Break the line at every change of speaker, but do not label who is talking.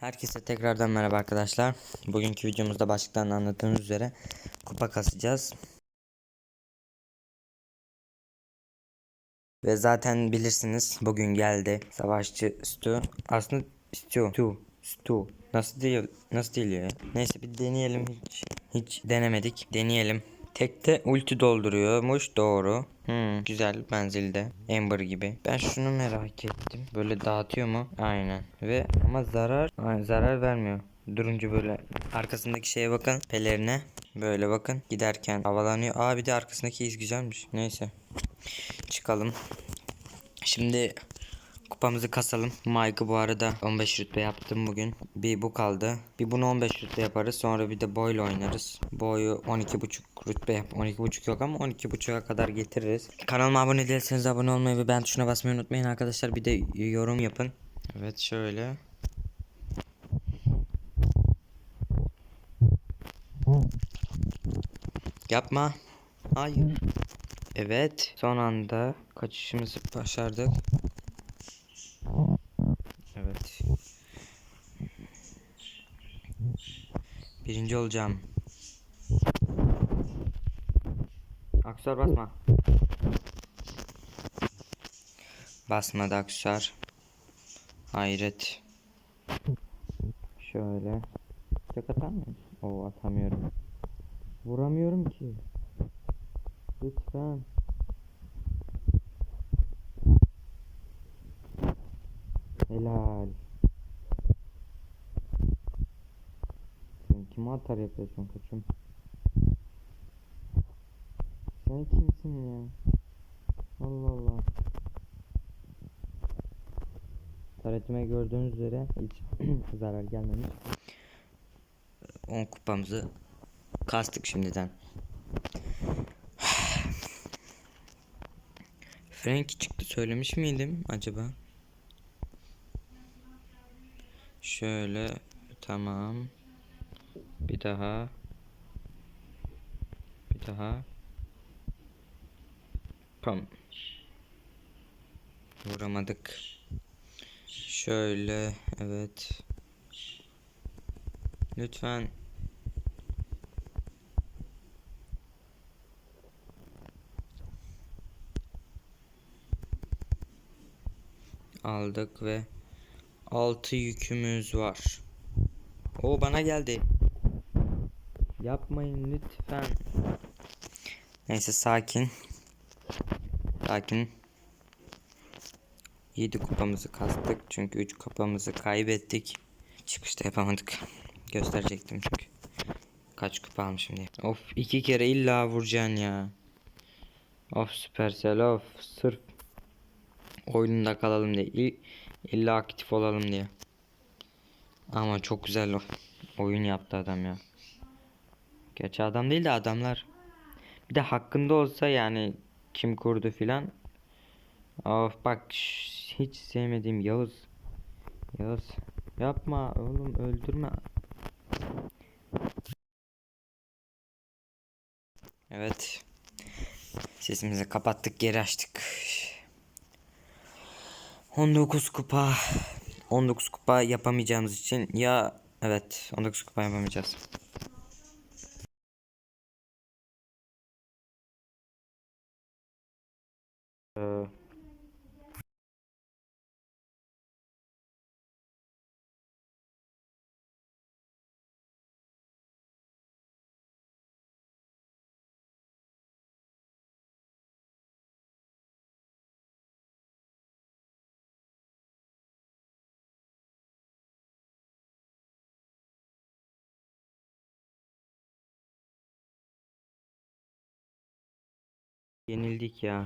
Herkese tekrardan merhaba arkadaşlar. Bugünkü videomuzda başlıktan anlattığınız üzere kupa kasacağız. Ve zaten bilirsiniz bugün geldi savaşçı Stu. Aslında Stu, Stu, Stu. Nasıl değil, nasıl değil ya? Neyse bir deneyelim hiç. Hiç denemedik. Deneyelim. Tekte ulti dolduruyormuş doğru. Hmm, güzel menzilde. Ember gibi. Ben şunu merak ettim. Böyle dağıtıyor mu? Aynen. Ve ama zarar Aynen, zarar vermiyor. Durunca böyle arkasındaki şeye bakın. Pelerine. Böyle bakın. Giderken havalanıyor. Aa bir de arkasındaki iz güzelmiş. Neyse. Çıkalım. Şimdi kupamızı kasalım. Mike'ı bu arada 15 rütbe yaptım bugün. Bir bu kaldı. Bir bunu 15 rütbe yaparız. Sonra bir de boyla oynarız. Boyu 12.5 rütbe yap. 12.5 yok ama 12.5'a kadar getiririz. Kanalıma abone değilseniz abone olmayı ve beğen tuşuna basmayı unutmayın arkadaşlar. Bir de yorum yapın. Evet şöyle. Yapma. Hayır. Evet. Son anda kaçışımızı başardık. Evet. Birinci olacağım. Aksar basma. Basmadı Aksar. Hayret. Şöyle. Tek atar mıyım? Oo atamıyorum. Vuramıyorum ki. Lütfen. Helal. Sen kime atar yapıyorsun koçum? Sen kimsin ya? Allah Allah. Taretime gördüğünüz üzere hiç zarar gelmemiş. 10 kupamızı kastık şimdiden. Frank çıktı söylemiş miydim acaba? Şöyle tamam. Bir daha. Bir daha. Pam. Vuramadık. Şöyle evet. Lütfen. Aldık ve 6 yükümüz var. O bana geldi. Yapmayın lütfen. Neyse sakin. Sakin. 7 kupamızı kastık çünkü 3 kupamızı kaybettik. Çıkışta yapamadık. Gösterecektim çünkü. Kaç kupa almışım diye. Of iki kere illa vuracaksın ya. Of Supercell of sırf oyununda kalalım diye. İlla aktif olalım diye. Ama çok güzel. Oyun yaptı adam ya. Gerçi adam değil de adamlar. Bir de hakkında olsa yani kim kurdu filan. Of bak hiç sevmediğim Yağız. Yağız. Yapma oğlum öldürme. Evet. Sesimizi kapattık geri açtık. 19 kupa 19 kupa yapamayacağımız için ya evet 19 kupa yapamayacağız. Ee, yenildik ya.